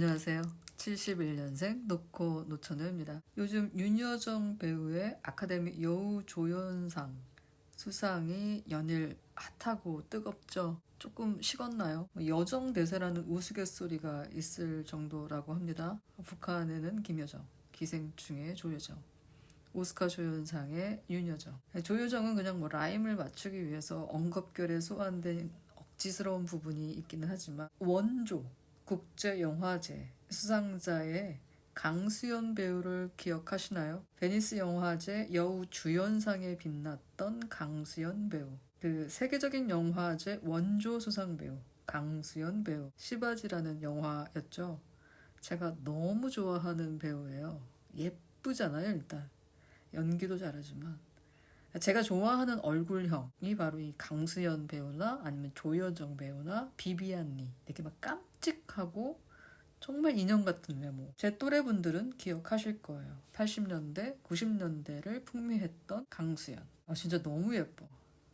안녕하세요. 71년생 노코 노천우입니다. 요즘 윤여정 배우의 아카데미 여우 조연상 수상이 연일 핫하고 뜨겁죠. 조금 식었나요? 뭐 여정 대세라는 우스갯소리가 있을 정도라고 합니다. 북한에는 김여정, 기생충의 조여정, 오스카 조연상의 윤여정. 조여정은 그냥 뭐 라임을 맞추기 위해서 언급결에 소환된 억지스러운 부분이 있기는 하지만 원조 국제영화제 수상자의 강수연 배우를 기억하시나요? 베니스 영화제 여우 주연상에 빛났던 강수연 배우. 그 세계적인 영화제 원조 수상 배우 강수연 배우. 시바지라는 영화였죠. 제가 너무 좋아하는 배우예요. 예쁘잖아요, 일단. 연기도 잘하지만. 제가 좋아하는 얼굴형이 바로 이 강수연 배우나 아니면 조여정 배우나 비비안니 이렇게 막 깜찍하고 정말 인형 같은 외모. 제 또래 분들은 기억하실 거예요. 80년대, 90년대를 풍미했던 강수연. 아, 진짜 너무 예뻐.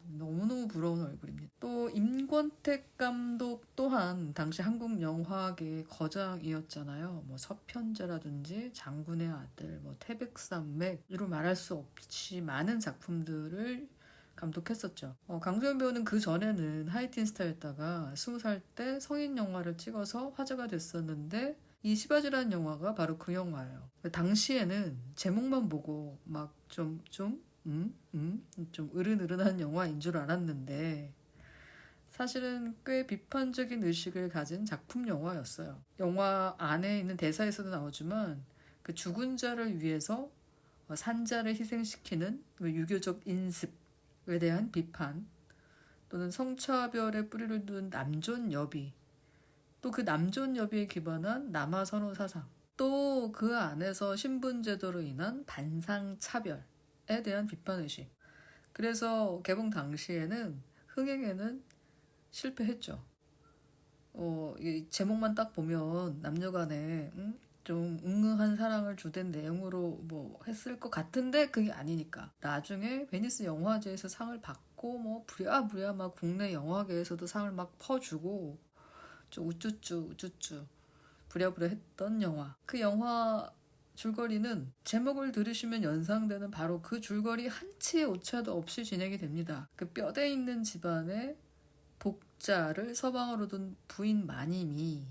너무너무 부러운 얼굴입니다. 또 임권택 감독 또한 당시 한국 영화계의 거장이었잖아요. 뭐 서편제라든지 장군의 아들, 뭐 태백산맥 이로 말할 수 없이 많은 작품들을 감독했었죠. 어, 강소연 배우는 그 전에는 하이틴 스타였다가 20살 때 성인 영화를 찍어서 화제가 됐었는데 이 시바지라는 영화가 바로 그 영화예요. 당시에는 제목만 보고 막 좀, 좀, 음, 음, 좀 으른으른한 영화인 줄 알았는데 사실은 꽤 비판적인 의식을 가진 작품 영화였어요. 영화 안에 있는 대사에서도 나오지만 그 죽은 자를 위해서 산자를 희생시키는 그 유교적 인습에 대한 비판 또는 성차별의 뿌리를 둔 남존 여비 또 그 남존 여비에 기반한 남아 선호 사상 또 그 안에서 신분 제도로 인한 반상 차별 에 대한 비판 의식 그래서 개봉 당시에는 흥행에는 실패했죠. 어, 이 제목만 딱 보면 남녀 간에 음? 좀 응응한 사랑을 주된 내용으로 뭐 했을 것 같은데 그게 아니니까 나중에 베니스 영화제에서 상을 받고 뭐 부랴부랴 막 국내 영화계에서도 상을 막 퍼주고 좀 우쭈쭈 우쭈쭈 부랴부랴 했던 영화 그 영화 줄거리는 제목을 들으시면 연상되는 바로 그 줄거리 한 치의 오차도 없이 진행이 됩니다. 그 뼈대 있는 집안의 복자를 서방으로 둔 부인 마님이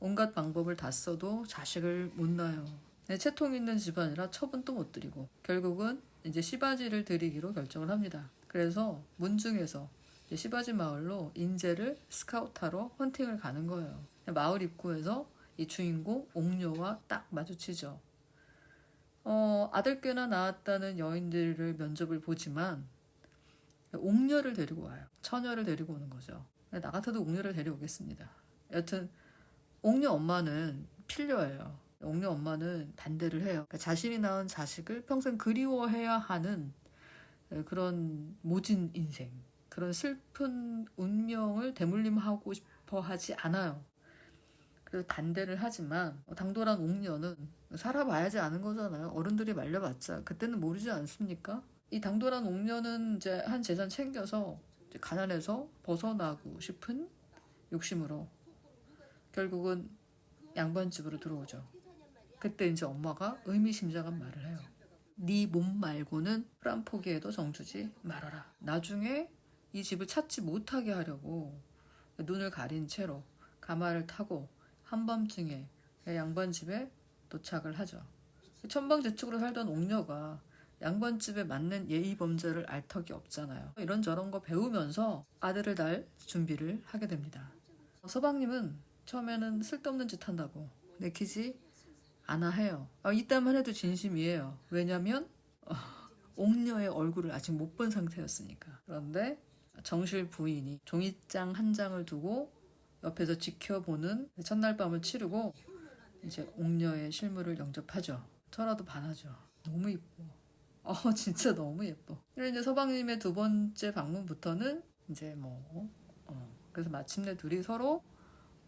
온갖 방법을 다 써도 자식을 못 낳아요. 네, 채통 있는 집안이라 처분도 못 드리고 결국은 이제 시바지를 드리기로 결정을 합니다. 그래서 문중에서 시바지 마을로 인재를 스카우트하러 헌팅을 가는 거예요. 마을 입구에서 이 주인공 옥녀와 딱 마주치죠. 어, 아들께나 낳았다는 여인들을 면접을 보지만 옥녀를 데리고 와요. 처녀를 데리고 오는 거죠. 나 같아도 옥녀를 데려오겠습니다. 여튼 옥녀 엄마는 필요해요. 옥녀 엄마는 반대를 해요. 그러니까 자신이 낳은 자식을 평생 그리워해야 하는 그런 모진 인생, 그런 슬픈 운명을 대물림하고 싶어 하지 않아요. 그래서 반대를 하지만 당돌한 옥녀는 살아봐야지 아는 거잖아요. 어른들이 말려봤자 그때는 모르지 않습니까? 이 당돌한 옥녀는 이제 한 재산 챙겨서 가난해서 벗어나고 싶은 욕심으로 결국은 양반집으로 들어오죠. 그때 이제 엄마가 의미심장한 말을 해요. 네 몸 말고는 프란 포기에도 정주지 말아라. 나중에 이 집을 찾지 못하게 하려고 눈을 가린 채로 가마를 타고 한밤중에 양반 집에 도착을 하죠. 천방지축으로 살던 옥녀가 양반 집에 맞는 예의 범죄를 알 턱이 없잖아요. 이런저런 거 배우면서 아들을 낳을 준비를 하게 됩니다. 서방님은 처음에는 쓸데없는 짓 한다고 내키지 않아 해요. 아, 이따만 해도 진심이에요. 왜냐면 어, 옥녀의 얼굴을 아직 못 본 상태였으니까. 그런데 정실 부인이 종이장 한 장을 두고 옆에서 지켜보는 첫날 밤을 치르고 이제 옥녀의 실물을 영접하죠. 저라도 반하죠. 너무 이뻐. 어, 진짜 너무 예뻐. 그리고 이제 서방님의 두 번째 방문부터는 이제 뭐, 어, 그래서 마침내 둘이 서로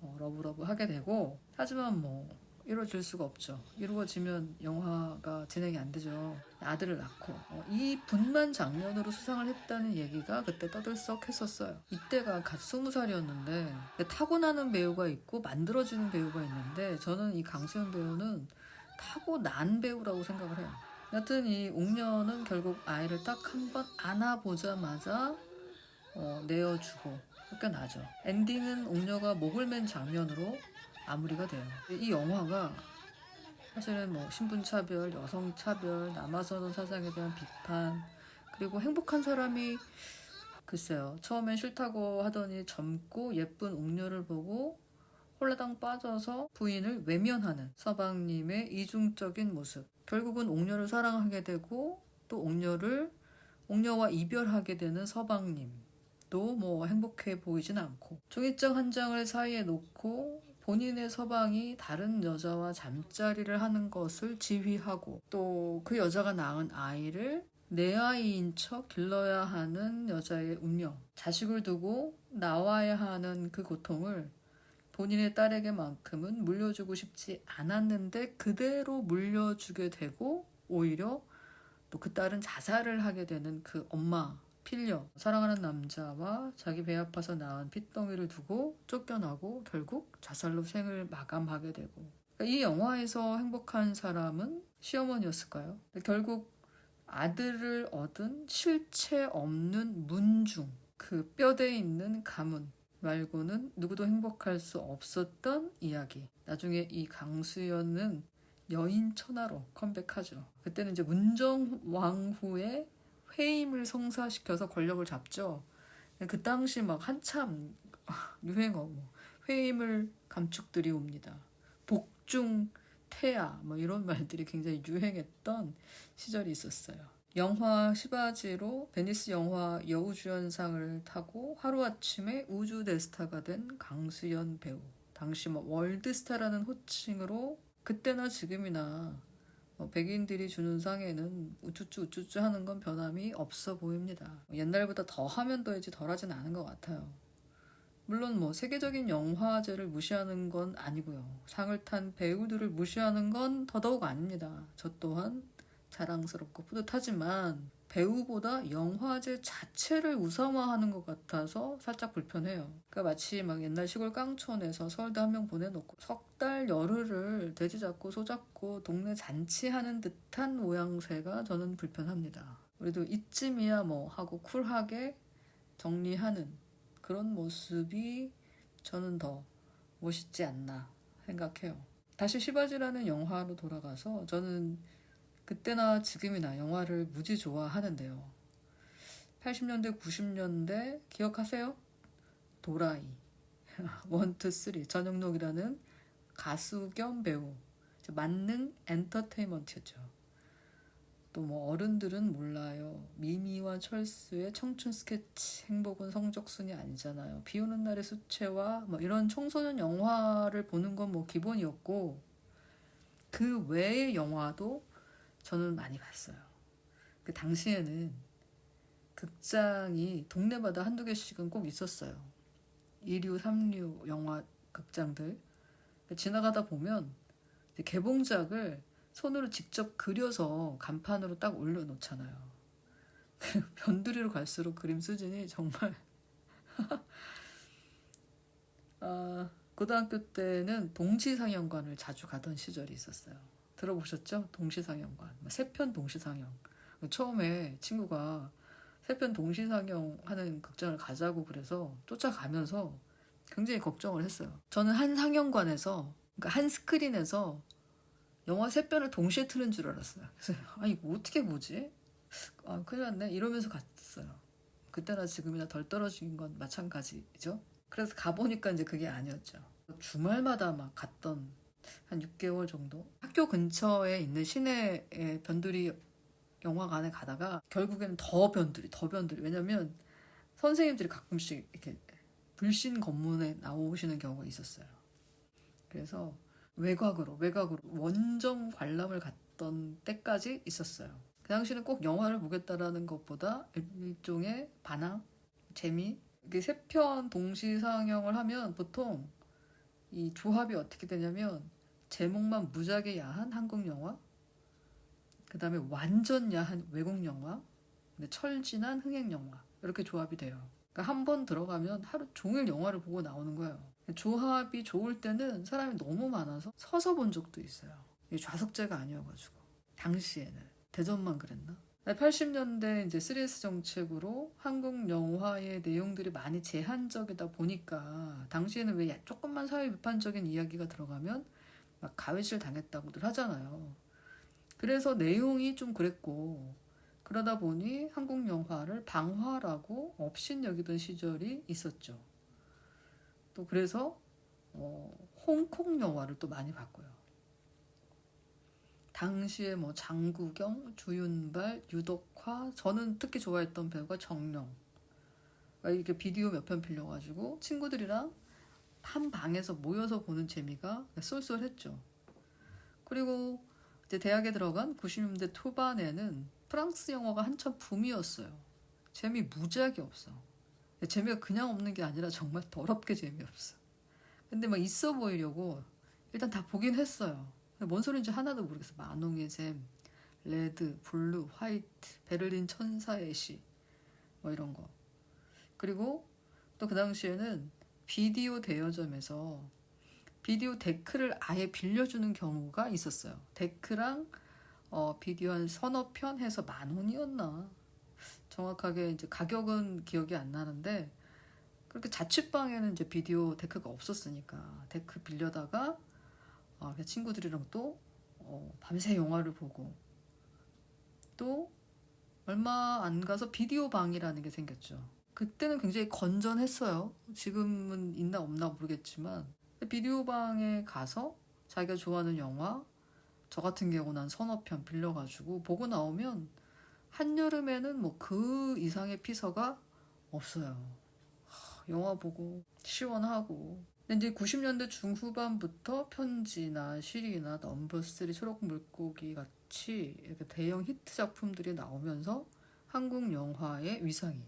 어, 러브러브 하게 되고, 하지만 뭐, 이루어질 수가 없죠. 이루어지면 영화가 진행이 안 되죠. 아들을 낳고 어, 이 분만 장면으로 수상을 했다는 얘기가 그때 떠들썩했었어요. 이때가 갓 스무 살이었는데 타고나는 배우가 있고 만들어지는 배우가 있는데 저는 이 강수현 배우는 타고난 배우라고 생각을 해요. 여튼 이 옥녀는 결국 아이를 딱 한 번 안아보자마자 어, 내어주고 쫓겨나죠. 엔딩은 옥녀가 목을 맨 장면으로 마무리가 돼요. 이 영화가 사실은 뭐 신분차별, 여성차별, 남아선호 사상에 대한 비판, 그리고 행복한 사람이 글쎄요. 처음엔 싫다고 하더니 젊고 예쁜 옥녀를 보고 홀라당 빠져서 부인을 외면하는 서방님의 이중적인 모습. 결국은 옥녀를 사랑하게 되고 또 옥녀를 옥녀와 이별하게 되는 서방님도 뭐 행복해 보이진 않고 종이장 한 장을 사이에 놓고 본인의 서방이 다른 여자와 잠자리를 하는 것을 지휘하고 또 그 여자가 낳은 아이를 내 아이인 척 길러야 하는 여자의 운명, 자식을 두고 나와야 하는 그 고통을 본인의 딸에게만큼은 물려주고 싶지 않았는데 그대로 물려주게 되고 오히려 또 그 딸은 자살을 하게 되는 그 엄마 필려 사랑하는 남자와 자기 배 아파서 낳은 핏덩이를 두고 쫓겨나고 결국 자살로 생을 마감하게 되고 그러니까 이 영화에서 행복한 사람은 시어머니였을까요? 결국 아들을 얻은 실체 없는 문중 그 뼈대에 있는 가문 말고는 누구도 행복할 수 없었던 이야기. 나중에 이 강수연은 여인 천하로 컴백하죠. 그때는 이제 문정 왕후의 회임을 성사시켜서 권력을 잡죠. 그 당시 막 한참 유행어 뭐 회임을 감축들이 옵니다. 복중 태아 뭐 이런 말들이 굉장히 유행했던 시절이 있었어요. 영화 시바지로 베니스 영화 여우주연상을 타고 하루아침에 우주 대스타가 된 강수연 배우. 당시 뭐 월드스타라는 호칭으로 그때나 지금이나 뭐 백인들이 주는 상에는 우쭈쭈 우쭈쭈 하는 건 변함이 없어 보입니다. 옛날보다 더 하면 더이지 덜 하진 않은 것 같아요. 물론 뭐 세계적인 영화제를 무시하는 건 아니고요. 상을 탄 배우들을 무시하는 건 더더욱 아닙니다. 저 또한 자랑스럽고 뿌듯하지만 배우보다 영화제 자체를 우상화하는 것 같아서 살짝 불편해요. 그러니까 마치 막 옛날 시골 깡촌에서 서울대 한 명 보내놓고 석 달 열흘을 돼지 잡고 소 잡고 동네 잔치하는 듯한 모양새가 저는 불편합니다. 우리도 이쯤이야 뭐 하고 쿨하게 정리하는 그런 모습이 저는 더 멋있지 않나 생각해요. 다시 시바지라는 영화로 돌아가서 저는 그때나 지금이나 영화를 무지 좋아하는데요. 80년대, 90년대 기억하세요? 도라이, 원투 쓰리 전영록이라는 가수 겸 배우 만능 엔터테인먼트였죠. 또 뭐 어른들은 몰라요. 미미와 철수의 청춘 스케치 행복은 성적순이 아니잖아요. 비 오는 날의 수채화 뭐 이런 청소년 영화를 보는 건 뭐 기본이었고 그 외의 영화도 저는 많이 봤어요. 그 당시에는 극장이 동네마다 한두 개씩은 꼭 있었어요. 2류, 3류 영화 극장들. 지나가다 보면 개봉작을 손으로 직접 그려서 간판으로 딱 올려놓잖아요. 변두리로 갈수록 그림 수준이 정말. 아, 고등학교 때는 동시 상영관을 자주 가던 시절이 있었어요. 들어보셨죠? 동시상영관. 세편 동시상영. 처음에 친구가 세편 동시상영 하는 극장을 가자고 그래서 쫓아가면서 굉장히 걱정을 했어요. 저는 한 상영관에서, 그러니까 한 스크린에서 영화 세 편을 동시에 트는 줄 알았어요. 그래서 아 이거 어떻게 보지? 아 큰일 났네 이러면서 갔어요. 그때나 지금이나 덜 떨어진 건 마찬가지죠. 그래서 가보니까 이제 그게 아니었죠. 주말마다 막 갔던 한 6개월 정도 학교 근처에 있는 시내의 변두리 영화관에 가다가 결국에는 더 변두리 더 변두리 왜냐면 선생님들이 가끔씩 이렇게 불신 검문에 나오시는 경우가 있었어요. 그래서 외곽으로 외곽으로 원정 관람을 갔던 때까지 있었어요. 그 당시는 꼭 영화를 보겠다라는 것보다 일종의 반항, 재미. 이게 세 편 동시 상영을 하면 보통 이 조합이 어떻게 되냐면 제목만 무지하게 야한 한국 영화, 그 다음에 완전 야한 외국 영화, 철진한 흥행 영화 이렇게 조합이 돼요. 그러니까 한 번 들어가면 하루 종일 영화를 보고 나오는 거예요. 조합이 좋을 때는 사람이 너무 많아서 서서 본 적도 있어요. 좌석제가 아니어가지고 당시에는 대전만 그랬나? 80년대 이제 3S 정책으로 한국 영화의 내용들이 많이 제한적이다 보니까 당시에는 왜 조금만 사회 비판적인 이야기가 들어가면 막 가외실 당했다고들 하잖아요. 그래서 내용이 좀 그랬고 그러다 보니 한국 영화를 방화라고 업신 여기던 시절이 있었죠. 또 그래서 어, 홍콩 영화를 또 많이 봤고요. 당시에 뭐 장구경, 주윤발, 유덕화, 저는 특히 좋아했던 배우가 정령. 그러니까 이렇게 비디오 몇 편 빌려가지고 친구들이랑 한 방에서 모여서 보는 재미가 쏠쏠했죠. 그리고 이제 대학에 들어간 90년대 초반에는 프랑스 영화가 한참 붐이었어요. 재미 무지하게 없어. 재미가 그냥 없는 게 아니라 정말 더럽게 재미없어. 근데 막 있어 보이려고 일단 다 보긴 했어요. 뭔 소리인지 하나도 모르겠어. 만홍의 샘, 레드, 블루, 화이트, 베를린 천사의 시, 뭐 이런 거. 그리고 또 그 당시에는 비디오 대여점에서 비디오 데크를 아예 빌려주는 경우가 있었어요. 데크랑 어, 비디오 한 서너 편 해서 만 원이었나? 정확하게 이제 가격은 기억이 안 나는데 그렇게 자취방에는 이제 비디오 데크가 없었으니까 데크 빌려다가 어, 친구들이랑 또 어, 밤새 영화를 보고 또 얼마 안 가서 비디오 방이라는 게 생겼죠. 그때는 굉장히 건전했어요. 지금은 있나 없나 모르겠지만 비디오 방에 가서 자기가 좋아하는 영화 저 같은 경우는 한 서너 편 빌려가지고 보고 나오면 한여름에는 뭐 그 이상의 피서가 없어요. 하, 영화 보고 시원하고 근데 이제 90년대 중후반부터 편지나 시리나 넘버3 초록 물고기 같이 이렇게 대형 히트 작품들이 나오면서 한국 영화의 위상이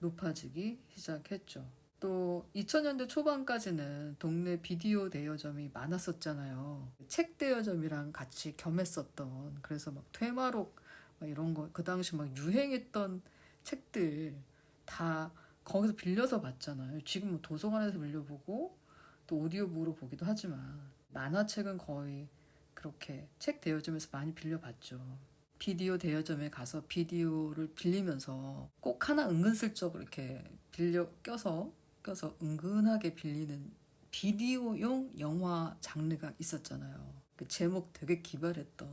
높아지기 시작했죠. 또 2000년대 초반까지는 동네 비디오 대여점이 많았었잖아요. 책 대여점이랑 같이 겸했었던 그래서 막 퇴마록 막 이런 거 그 당시 막 유행했던 책들 다 거기서 빌려서 봤잖아요. 지금 은 도서관에서 빌려보고 또 오디오북으로 보기도 하지만 만화책은 거의 그렇게 책 대여점에서 많이 빌려봤죠. 비디오 대여점에 가서 비디오를 빌리면서 꼭 하나 은근슬쩍 이렇게 빌려 껴서 껴서 은근하게 빌리는 비디오용 영화 장르가 있었잖아요. 그 제목 되게 기발했던.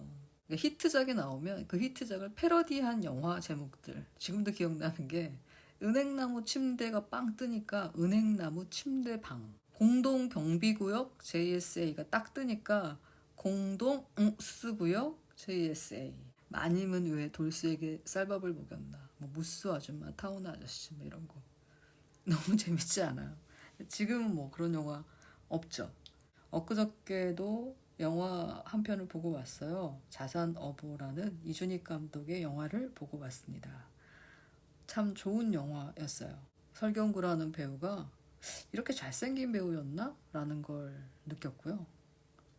그러니까 히트작이 나오면 그 히트작을 패러디한 영화 제목들. 지금도 기억나는 게 은행나무 침대가 빵 뜨니까 은행나무 침대방. 공동 경비구역 JSA가 딱 뜨니까 공동 응스구역 JSA 마님은 왜 돌쇠에게 쌀밥을 먹였나? 뭐 무스 아줌마 타오나 아저씨 뭐 이런 거. 너무 재밌지 않아요? 지금은 뭐 그런 영화 없죠? 엊그저께도 영화 한 편을 보고 왔어요. 자산 어보라는 이준익 감독의 영화를 보고 왔습니다. 참 좋은 영화였어요. 설경구라는 배우가 이렇게 잘생긴 배우였나? 라는 걸 느꼈고요.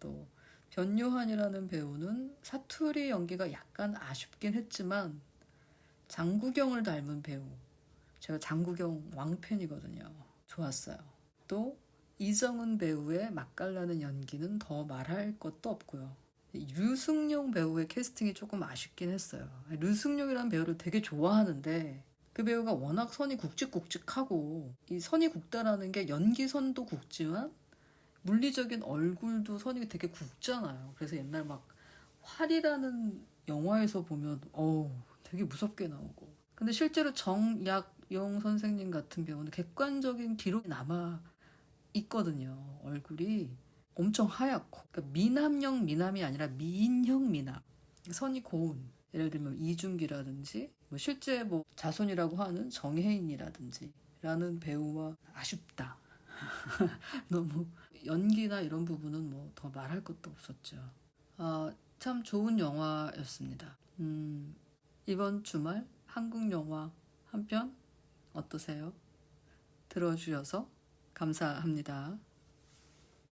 또 변요한이라는 배우는 사투리 연기가 약간 아쉽긴 했지만 장구경을 닮은 배우. 제가 장구경 왕팬이거든요. 좋았어요. 또 이정은 배우의 맛깔나는 연기는 더 말할 것도 없고요. 류승룡 배우의 캐스팅이 조금 아쉽긴 했어요. 류승룡이라는 배우를 되게 좋아하는데 그 배우가 워낙 선이 굵직굵직하고 이 선이 굵다라는 게 연기선도 굵지만 물리적인 얼굴도 선이 되게 굵잖아요. 그래서 옛날 막 활이라는 영화에서 보면 어우 되게 무섭게 나오고 근데 실제로 정약용 선생님 같은 경우는 객관적인 기록이 남아 있거든요. 얼굴이 엄청 하얗고 그러니까 미남형 미남이 아니라 미인형 미남 선이 고운 예를 들면 이준기라든지 뭐 실제 뭐 자손이라고 하는 정혜인이라든지 라는 배우와 아쉽다. 너무 연기나 이런 부분은 뭐 더 말할 것도 없었죠. 아, 참 좋은 영화였습니다. 음, 이번 주말 한국 영화 한 편 어떠세요? 들어주셔서 감사합니다.